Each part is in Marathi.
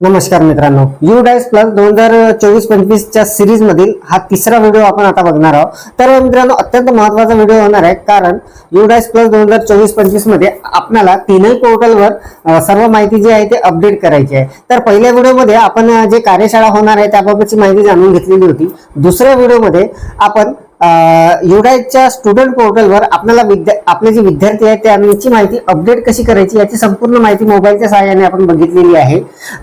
नमस्कार मित्रांनो. यू डायस प्लस दोन हजार चोवीस पंचवीसच्या सिरीज मधील हा तिसरा व्हिडिओ आपण आता बघणार आहोत. तर मित्रांनो अत्यंत महत्त्वाचा व्हिडिओ होणार आहे कारण यू डायस प्लस दोन हजार चोवीस पंचवीसमध्ये आपल्याला तीनही पोर्टलवर सर्व माहिती जी आहे ते अपडेट करायची आहे. तर पहिल्या व्हिडिओमध्ये आपण जे कार्यशाळा होणार आहे त्याबाबतची माहिती जाणून घेतलेली होती. दुसऱ्या व्हिडिओमध्ये आपण युडायच्या स्टुडंट पोर्टलवर आपल्याला विद्या आपले जे विद्यार्थी आहेत त्यांची माहिती अपडेट कशी करायची याची संपूर्ण माहिती मोबाईलच्या सहाय्याने आपण बघितलेली आहे.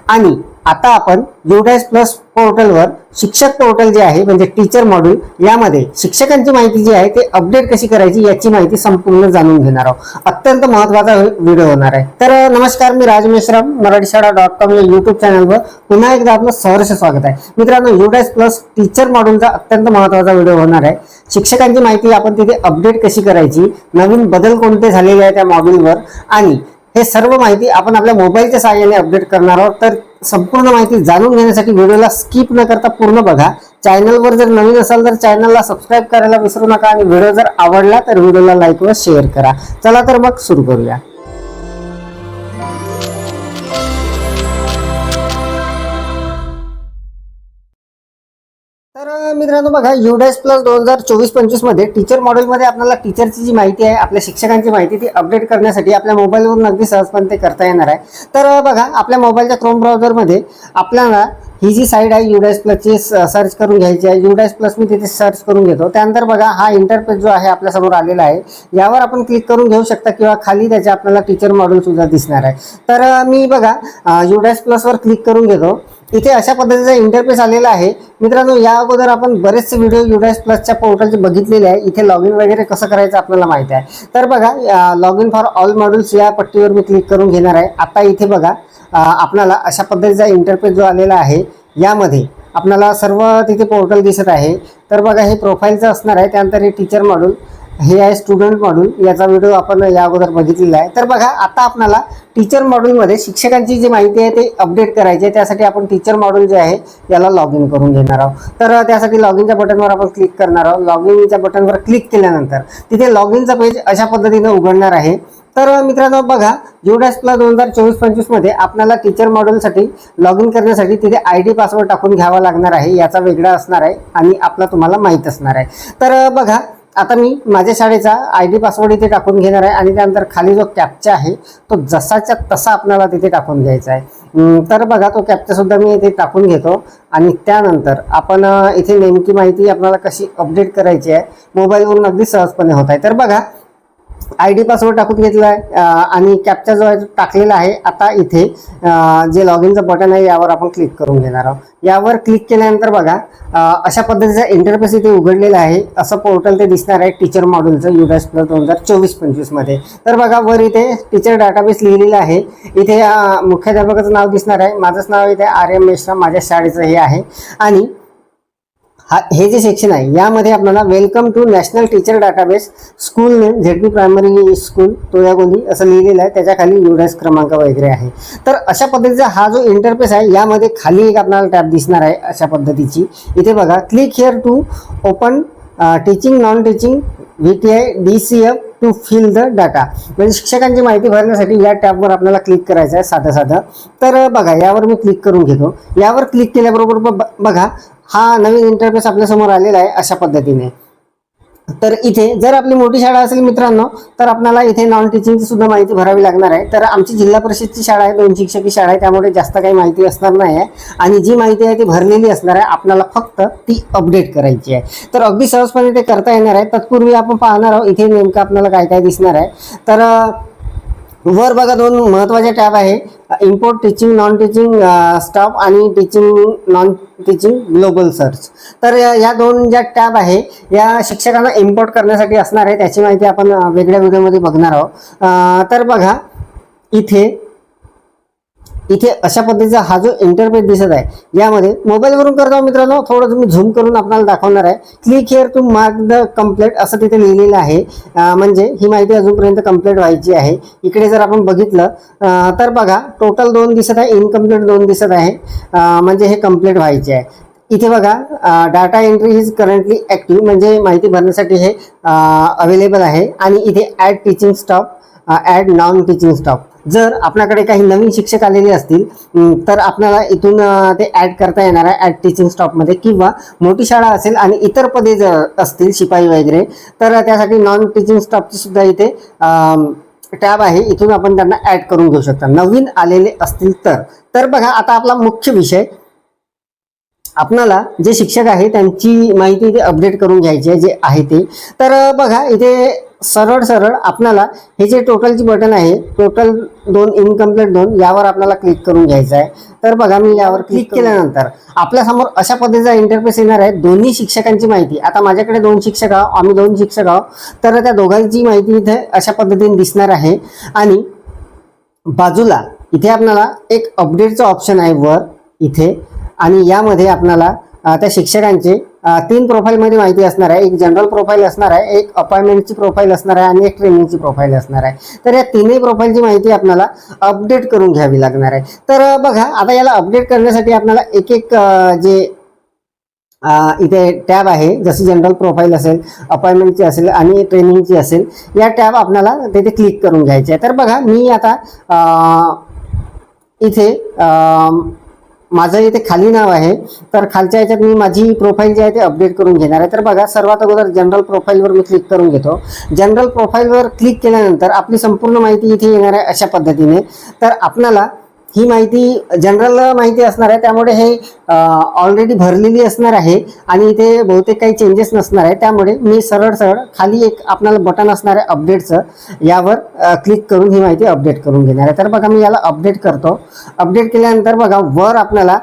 आणि आता आपण युडायस प्लस पोर्टलवर शिक्षक पोर्टल जे आहे म्हणजे टीचर मॉड्यूल यामध्ये शिक्षकांची माहिती जी आहे ते अपडेट कशी करायची याची माहिती संपूर्ण जाणून घेणार आहोत. अत्यंत महत्त्वाचा व्हिडिओ होणार आहे. तर नमस्कार मी राज मेश्राम मराठी शाळा डॉट कॉम या युट्यूब चॅनलवर पुन्हा एकदा आपलं सहर्ष स्वागत आहे. मित्रांनो युडायस प्लस टीचर मॉड्यूलचा अत्यंत महत्त्वाचा व्हिडिओ होणार आहे. शिक्षकांची माहिती आपण तिथे अपडेट कशी करायची नवीन बदल कोणते झालेले आहे त्या मॉड्यूलवर आणि हे सर्व माहिती आपण आपल्या मोबाईलच्या सहाय्याने अपडेट करणार आहोत. तर संपूर्ण माहिती जाणून घेण्यासाठी व्हिडिओला स्किप न करता पूर्ण बघा. चॅनलवर जर नवीन असाल तर चॅनलला सबस्क्राईब करायला विसरू नका आणि व्हिडिओ जर आवडला तर व्हिडिओला लाईक व शेअर करा. चला तर मग सुरू करूया. मित्रांनो बघा युडायस प्लस दोन हजार चोवीस पंचवीसमध्ये टीचर मॉडेलमध्ये आपल्याला टीचरची जी माहिती आहे आपल्या शिक्षकांची माहिती ती अपडेट करण्यासाठी आपल्या मोबाईलवरून अगदी सहजपणे ते करता येणार आहे. तर बघा आपल्या मोबाईलच्या क्रोम ब्राउझरमध्ये आपल्याला ही जी साईड आहे युडायस प्लसची सर्च करून घ्यायची आहे. युडायस प्लस मी तिथे सर्च करून घेतो. त्यानंतर बघा हा इंटरफेस जो आहे आपल्यासमोर आलेला आहे. यावर आपण क्लिक करून घेऊ शकता किंवा खाली त्याचे आपल्याला टीचर मॉडेल सुद्धा दिसणार आहे. तर मी बघा युडायस प्लसवर क्लिक करून घेतो. इथे अशा पद्धतीचा इंटरफेस आलेला आहे. मित्रांनो या अगोदर आपण बरेचसे व्हिडिओ युडायस प्लसच्या पोर्टलचे बघितलेले आहे. इथे लॉग इन वगैरे कसं करायचं आपल्याला माहिती आहे. तर बघा log in for all modules या पट्टीवर मी क्लिक करून घेणार आहे. आता इथे बघा आपणाला आपल्याला अशा पद्धतीचा इंटरफेस जो आलेला आहे यामध्ये आपल्याला सर्व तिथे पोर्टल दिसत आहे. तर बघा हे प्रोफाईलचं असणार आहे. त्यानंतर हे टीचर मॉड्यूल हे आहे स्टुडंट मॉड्यूल याचा व्हिडिओ आपण या अगोदर बघितलेला आहे. तर बघा आता आपल्याला टीचर मॉड्यूलमध्ये शिक्षकांची जी माहिती आहे ते अपडेट करायची आहे. त्यासाठी आपण टीचर मॉड्यूल जे आहे याला लॉग इन करून घेणार आहोत. तर त्यासाठी लॉग इनच्या बटनवर आपण क्लिक करणार आहोत. लॉग इनच्या बटनवर क्लिक केल्यानंतर तिथे लॉग इनचं पेज अशा पद्धतीनं उघडणार आहे. तर मित्रांनो बघा युडास दोन हजार चोवीस पंचवीसमध्ये आपल्याला टीचर मॉड्यूलसाठी लॉग इन करण्यासाठी तिथे आय डी पासवर्ड टाकून घ्यावा लागणार आहे. याचा वेगळा असणार आहे आणि आपला तुम्हाला माहीत असणार आहे. तर बघा आता मी माझ्या शाळेचा आय डी पासवर्ड इथे टाकून घेणार आहे आणि त्यानंतर खाली जो कॅप्चा आहे तो जसाच्या तसा आपल्याला तिथे टाकून घ्यायचा आहे. तर बघा तो कॅपचासुद्धा मी इथे टाकून घेतो. आणि त्यानंतर आपण इथे नेमकी माहिती आपल्याला कशी अपडेट करायची आहे मोबाईलवरून अगदी सहजपणे होत आहे. तर बघा आय डी पासवर्ड टाकून घेतला आहे. आणि कॅप्चा जो आहे टाकलेला आहे आता इथे जे लॉग इनचं बटन आहे यावर आपण क्लिक करून घेणार आहोत. यावर क्लिक केल्यानंतर बघा अशा पद्धतीचा इंटरफेस इथे उघडलेला आहे. असं पोर्टल ते दिसणार आहे टीचर मॉड्यूलचं युडॅस प्लस दोन हजार चोवीस पंचवीसमध्ये तर बघा वर इथे टीचर डाटाबेस लिहिलेला आहे. इथे मुख्याध्यापकाचं नाव दिसणार आहे. माझंच नाव इथे आर्य एम मेश्राम माझ्या शाळेचं हे आहे. आणि हा हे जे सेक्शन आहे यामध्ये आपल्याला welcome to national teacher database school name Z primary school Toyagondi असं लिहिलेलं आहे. त्याच्याखाली क्रमांक वगैरे आहे. तर अशा पद्धतीचा हा जो इंटरफेस आहे यामध्ये खाली एक आपल्याला टॅब दिसणार आहे अशा पद्धतीची. इथे बघा click here to open teaching non teaching V T I D C F to fill the data म्हणजे शिक्षकांची माहिती भरण्यासाठी या टॅबवर आपल्याला क्लिक करायचं आहे साधं साधं तर बघा यावर मी क्लिक करून घेतो. यावर क्लिक केल्याबरोबर ब- बघा हा नवीन इंटरफेस आपल्यासमोर आलेला आहे अशा पद्धतीने. तर इथे जर आपली मोठी शाळा असेल मित्रांनो तर आपल्याला इथे नॉन टीचिंगची सुद्धा माहिती भरावी लागणार आहे. तर आमची जिल्हा परिषदची शाळा आहे दोन शिक्षकी शाळा आहे त्यामुळे जास्त काही माहिती असणार नाही आहे. आणि जी माहिती आहे ती भरलेली असणार आहे आपल्याला फक्त ती अपडेट करायची आहे. तर अगदी सहजपणे ते करता येणार आहे. तत्पूर्वी आपण पाहणार आहोत इथे नेमकं आपल्याला काय काय दिसणार आहे. तर वर बघा दोन महत्त्वाचे टॅब आहे. Import teaching non teaching staff आणि टीचिंग नॉन तिची ग्लोबल सर्च तर या दोन ज्या टॅब आहे या शिक्षकांना इम्पोर्ट करण्यासाठी असणार आहे त्याची माहिती आपण वेगळ्या व्हिडिओमध्ये बघणार आहोत. तर बघा इथे इथे अशा पद्धतीचा हा जो इंटरफेस दिसत आहे यामध्ये मोबाईलवरून करतो मित्रांनो थोडं तुम्ही झूम करून आपल्याला दाखवणार आहे. Click here to mark the complete असं तिथे लिहिलेलं आहे. म्हणजे ही माहिती अजूनपर्यंत कंप्लीट व्हायची आहे. इकडे जर आपण बघितलं तर बघा टोटल दोन दिसत आहे इनकम्प्लीट दोन दिसत आहे. म्हणजे हे कंप्लीट व्हायचे आहे. इथे बघा data entry is currently active म्हणजे माहिती भरण्यासाठी हे अवेलेबल आहे. आणि इथे add teaching stop add non teaching stop जर आपल्याकडे काही नवीन शिक्षक आलेले असतील तर आपल्याला इथून ते ऍड करता येणार आहे ऍड टीचिंग स्टॉपमध्ये किंवा मोठी शाळा असेल आणि इतर पदे जर असतील शिपाई वगैरे तर त्यासाठी नॉन टीचिंग स्टॉपची सुद्धा इथे टॅब आहे. इथून आपण त्यांना ऍड करून घेऊ शकता. नवीन आलेले असतील तर. तर बघा आता आपला मुख्य विषय. आपणाला जे शिक्षक आहे त्यांची माहिती इथे अपडेट करून घ्यायची आहे जे आहे ते. तर बघा इथे सरळ सरळ आपणाला हे जे टोटलची बटन आहे टोटल दोन इनकम्प्लीट दोन यावर आपल्याला क्लिक करून घ्यायचं आहे. तर बघा मी यावर क्लिक केल्यानंतर आपल्यासमोर अशा पद्धतीचा इंटरफेस येणार आहे. दोन्ही शिक्षकांची माहिती. आता माझ्याकडे दोन शिक्षक आहोत आम्ही दोन शिक्षक आहोत. तर त्या दोघांची माहिती इथे अशा पद्धतीने दिसणार आहे. आणि बाजूला इथे आपल्याला एक अपडेटचं ऑप्शन आहे वर इथे. आणि यामध्ये आपल्याला त्या शिक्षकांचे तीन प्रोफाईलमध्ये माहिती असणार आहे. एक जनरल प्रोफाईल असणार आहे एक अपॉइंटमेंटची प्रोफाईल असणार आहे आणि एक ट्रेनिंगची प्रोफाईल असणार आहे. तर या तिन्ही प्रोफाईलची माहिती आपल्याला अपडेट करून घ्यावी लागणार आहे. तर बघा आता याला अपडेट करण्यासाठी आपल्याला एक एक जे इथे टॅब आहे जशी जनरल प्रोफाईल असेल अपॉइंटमेंटची असेल आणि ट्रेनिंगची असेल या टॅब आपल्याला तिथे क्लिक करून घ्यायचे आहे. तर बघा मी आता इथे माझं इथे खाली नाव आहे तर खालच्या याच्यात मी माझी प्रोफाईल जी आहे ते अपडेट करून घेणार आहे. तर बघा सर्वात अगोदर जनरल प्रोफाईलवर मी क्लिक करून घेतो. जनरल प्रोफाईलवर क्लिक केल्यानंतर आपली संपूर्ण माहिती इथे येणार आहे अशा पद्धतीने. तर आपल्याला ही माहिती जनरल माहिती असणार आहे. त्यामुळे हे ऑलरेडी भरलेली असणार आहे आणि इथे बहुतेक काही चेंजेस नसणार आहे. त्यामुळे मी सरळ सरळ खाली एक आपल्याला बटन असणार आहे अपडेटचं यावर क्लिक करून ही माहिती अपडेट करून घेणार आहे. तर बघा मी याला अपडेट करतो. अपडेट केल्यानंतर बघा वर आपल्याला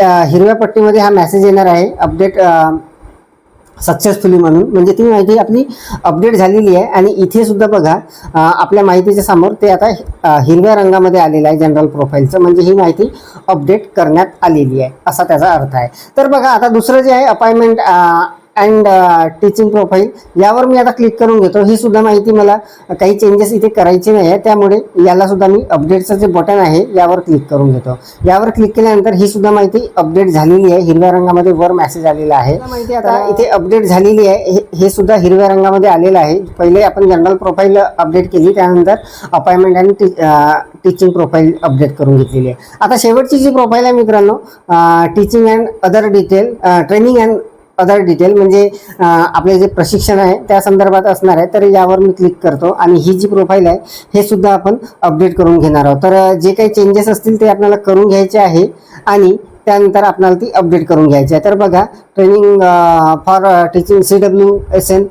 हिरव्या पट्टीमध्ये हा मेसेज येणार आहे. अपडेट सक्सेसफुली म्हणून. म्हणजे ती माहिती आपली अपडेट झालेली आहे आणि इथे सुद्धा बघा आपल्या माहितीच्या समोर ते आता हिरव्या रंगामध्ये आलेलं आहे जनरल प्रोफाईलचं म्हणजे ही माहिती अपडेट करण्यात आलेली आहे असा त्याचा अर्थ आहे. तर बघा आता दुसरं जे आहे अपॉइंटमेंट अँड टीचिंग प्रोफाईल यावर मी आता क्लिक करून घेतो. ही सुद्धा माहिती मला काही चेंजेस इथे करायचे नाही आहे त्यामुळे याला सुद्धा मी अपडेटचं जे बटन आहे यावर क्लिक करून घेतो. यावर क्लिक केल्यानंतर ही सुद्धा माहिती अपडेट झालेली आहे. हिरव्या रंगामध्ये वर मेसेज आलेला आहे. माहिती आता इथे अपडेट झालेली आहे. हे- हे सुद्धा हिरव्या रंगामध्ये आलेलं आहे. पहिले आपण जनरल प्रोफाईल अपडेट केली. त्यानंतर अपॉइंटमेंट आणि टीचिंग प्रोफाईल अपडेट करून घेतलेली आहे. आता शेवटची जी प्रोफाईल आहे मित्रांनो teaching and other detail training and other detail म्हणजे आपले जे प्रशिक्षण आहे त्या संदर्भात असणार आहे तर यावर मी क्लिक करतो आणि ही जी प्रोफाईल आहे हे सुद्धा आपण अपडेट करून घेणार आहोत. तर जे काही चेंजेस असतील ते आपल्याला करून घ्यायचे आहे आणि त्यानंतर आपल्याला ती अपडेट करून घ्यायची आहे. तर बघा training for teaching C W S N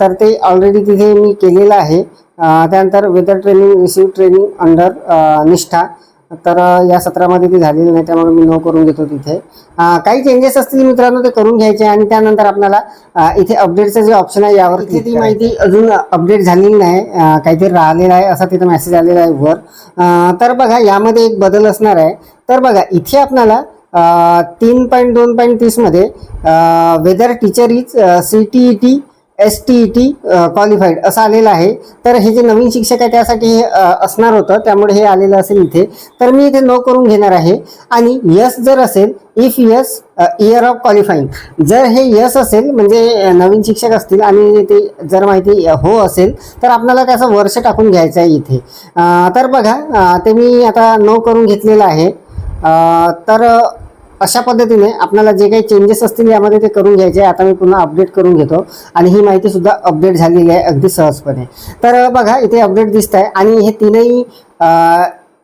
तर ते ऑलरेडी तिथे मी केलेलं आहे. त्यानंतर whether training receive training under Nishtha. तर या सत्रामध्ये ते झालेलं नाही त्यामुळे मी नो करून घेतो तिथे. काही चेंजेस असतील मित्रांनो ते करून घ्यायचे आणि त्यानंतर आपल्याला इथे अपडेटचं जे ऑप्शन आहे यावर ती माहिती अजून अपडेट झालेली नाही काहीतरी राहिलेलं आहे असा तिथे मेसेज आलेला आहे वर. तर बघा यामध्ये एक बदल असणार आहे. तर बघा इथे आपल्याला तीन पॉईंट दोन पॉईंट तीसमध्ये whether teacher is C T E T S T E T qualified असं आलेलं आहे. तर हे जे नवीन शिक्षक आहे त्यासाठी हे असणार होतं. त्यामुळे हे आलेलं असेल इथे. तर मी इथे नो करून घेणार आहे. आणि यस जर असेल if yes year of qualifying जर हे यस असेल म्हणजे नवीन शिक्षक असतील आणि ते जर माहिती हो असेल तर आपल्याला त्याचं वर्ष टाकून घ्यायचं आहे इथे. तर बघा ते मी आता नो करून घेतलेलं आहे. तर अशा पद्धतीने आपल्याला जे काही चेंजेस असतील यामध्ये ते करून घ्यायचे आहे. आता मी पुन्हा अपडेट करून घेतो. आणि ही माहिती सुद्धा अपडेट झालेली आहे अगदी सहजपणे. तर बघा इथे अपडेट दिसत आहे आणि हे तीनही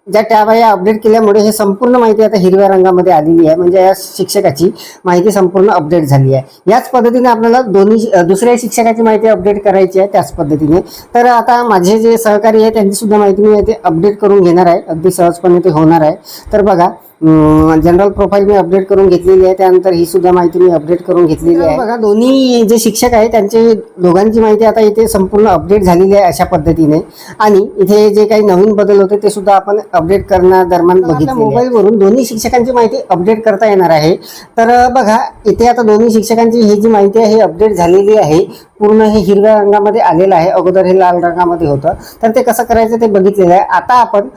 ज्या टॅब आहे अपडेट केल्यामुळे हे संपूर्ण माहिती आता हिरव्या रंगामध्ये आलेली आहे. म्हणजे या शिक्षकाची माहिती संपूर्ण अपडेट झाली आहे. याच पद्धतीने आपल्याला दोन्ही दुसऱ्या शिक्षकाची माहिती अपडेट करायची आहे त्याच पद्धतीने. तर आता माझे जे सहकारी आहे त्यांची सुद्धा माहिती मी इथे अपडेट करून घेणार आहे. अगदी सहजपणे ते होणार आहे. तर बघा जनरल प्रोफाईल मी अपडेट करून घेतलेली आहे. त्यानंतर ही सुद्धा माहिती मी अपडेट करून घेतलेली आहे. बघा दोन्ही जे शिक्षक आहे त्यांचे दोघांची माहिती आता इथे संपूर्ण अपडेट झालेली आहे अशा पद्धतीने. आणि इथे जे काही नवीन बदल होते ते सुद्धा आपण अपडेट करण्या दरम्यान बघितले मोबाईलवरून दोन्ही शिक्षकांची माहिती अपडेट करता येणार आहे. तर बघा इथे आता दोन्ही शिक्षकांची ही जी माहिती आहे ही अपडेट झालेली आहे. पूर्ण हे हिरव्या रंगामध्ये आलेलं आहे. अगोदर हे लाल रंगामध्ये होतं. तर ते कसं करायचं ते बघितलेलं आहे. आता आपण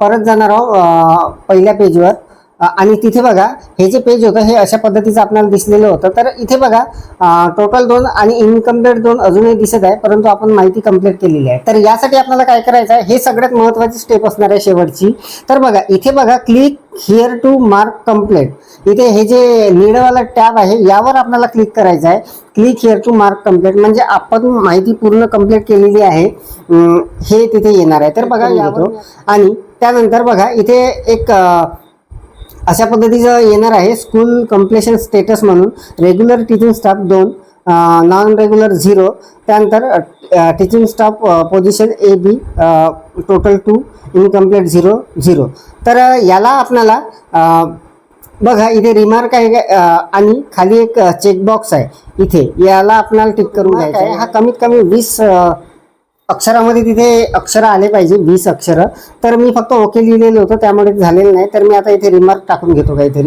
परत जाणार आहोत पहिल्या पेजवर आणि तिथे बघा हे जे पेज होतं हे अशा पद्धतीचं आपल्याला दिसलेलं होतं. तर इथे बघा टोटल दोन आणि इनकम्प्लीट दोन अजूनही दिसत आहे परंतु आपण माहिती कंप्लीट केलेली आहे. तर यासाठी आपल्याला काय करायचं आहे हे सगळ्यात महत्त्वाची स्टेप असणार आहे शेवटची. तर बघा इथे बघा click here to mark complaint इथे हे जे निळवाला टॅब आहे यावर आपल्याला क्लिक करायचं आहे. Click here to mark complaint म्हणजे आपण माहिती पूर्ण कंप्लीट केलेली आहे. हे तिथे येणार आहे. तर बघा यावर आणि त्यानंतर बघा इथे एक अशा पद्धतीचं येणार आहे. स्कूल कम्प्लेशन स्टेटस म्हणून रेग्युलर टीचिंग स्टाफ दोन नॉन रेग्युलर झिरो त्यानंतर teaching staff position A B total two incomplete zero zero तर याला आपल्याला अ, बघा इथे रिमार्क आहे आणि खाली एक चेकबॉक्स आहे. इथे याला आपल्याला टिक करून घ्यायचा आहे. हा कमीत कमी वीस अक्षरामध्ये तिथे अक्षर आले पाहिजे वीस अक्षर. तर मी फक्त ओके लिहिलेलं होतं त्यामुळे झालेलं नाही. तर मी आता इथे रिमार्क टाकून घेतो काहीतरी.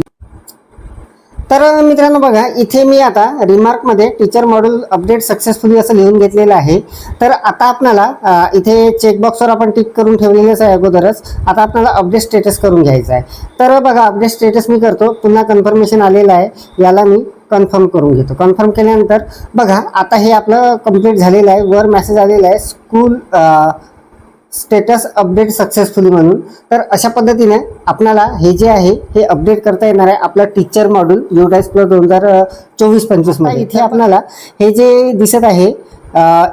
तर मित्रांनो बघा इथे मी आता रिमार्कमध्ये टीचर मॉड्यूल अपडेट सक्सेसफुली असं लिहून घेतलेलं आहे. तर आता आपल्याला इथे चेकबॉक्सवर आपण टिक करून ठेवलेलंच आहे अगोदरच. आता आपल्याला अपडेट स्टेटस करून घ्यायचं आहे. तर बघा अपडेट स्टेटस मी करतो. पुन्हा कन्फर्मेशन आलेलं आहे. याला मी कन्फर्म करून घेतो. कन्फर्म केल्यानंतर बघा आता हे आपलं कंप्लीट झालेलं आहे. वर मेसेज आलेला आहे स्कूल स्टेटस अपडेट सक्सेसफुली म्हणून. तर अशा पद्धतीने आपल्याला हे जे आहे हे अपडेट करता येणार आहे आपलं टीचर मॉड्यूल युडाईस प्लस दोन हजार चोवीस पंचवीसमध्ये इथे आपल्याला हे जे दिसत आहे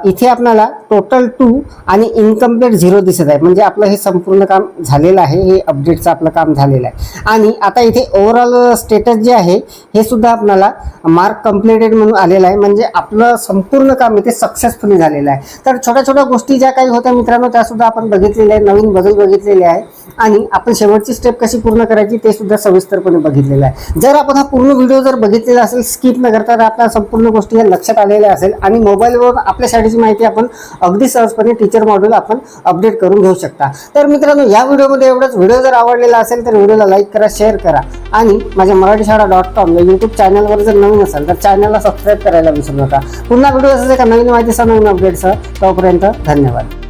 इथे आपल्याला टोटल टू आणि इनकम्प्लीट झिरो दिसत आहे. म्हणजे आपलं हे संपूर्ण काम झालेलं आहे हे अपडेटचं आपलं काम झालेलं आहे. आणि आता इथे ओव्हरऑल स्टेटस जे आहे हे सुद्धा आपल्याला मार्क कम्प्लिटेड म्हणून आलेलं आहे. म्हणजे आपलं संपूर्ण काम इथे सक्सेसफुली झालेलं आहे. तर छोट्या छोट्या गोष्टी ज्या काही होत्या मित्रांनो त्यासुद्धा आपण बघितलेल्या आहे नवीन बदल बघितलेले आहे आणि आपण शेवटची स्टेप कशी पूर्ण करायची ते सुद्धा सविस्तरपणे बघितलेलं आहे. जर आपण हा पूर्ण व्हिडिओ जर बघितलेला असेल स्किप न करता तर आपल्या संपूर्ण गोष्टी ह्या लक्षात आलेल्या असेल. आणि मोबाईलवर आपल्या शाळेची माहिती आपण अगदी सहजपणे टीचर मॉड्यूल आपण अपडेट करून घेऊ शकता. तर मित्रांनो या व्हिडिओमध्ये एवढंच. व्हिडिओ जर आवडलेला असेल तर व्हिडिओला लाईक करा शेअर करा. आणि माझ्या मराठी शाळा डॉट कॉम या यूट्यूब चॅनलवर जर नवीन असाल तर चॅनलला सबस्क्राईब करायला विसरू नका. पुन्हा व्हिडिओ असेल का नवीन माहितीसह नवीन अपडेटसह तोपर्यंत धन्यवाद.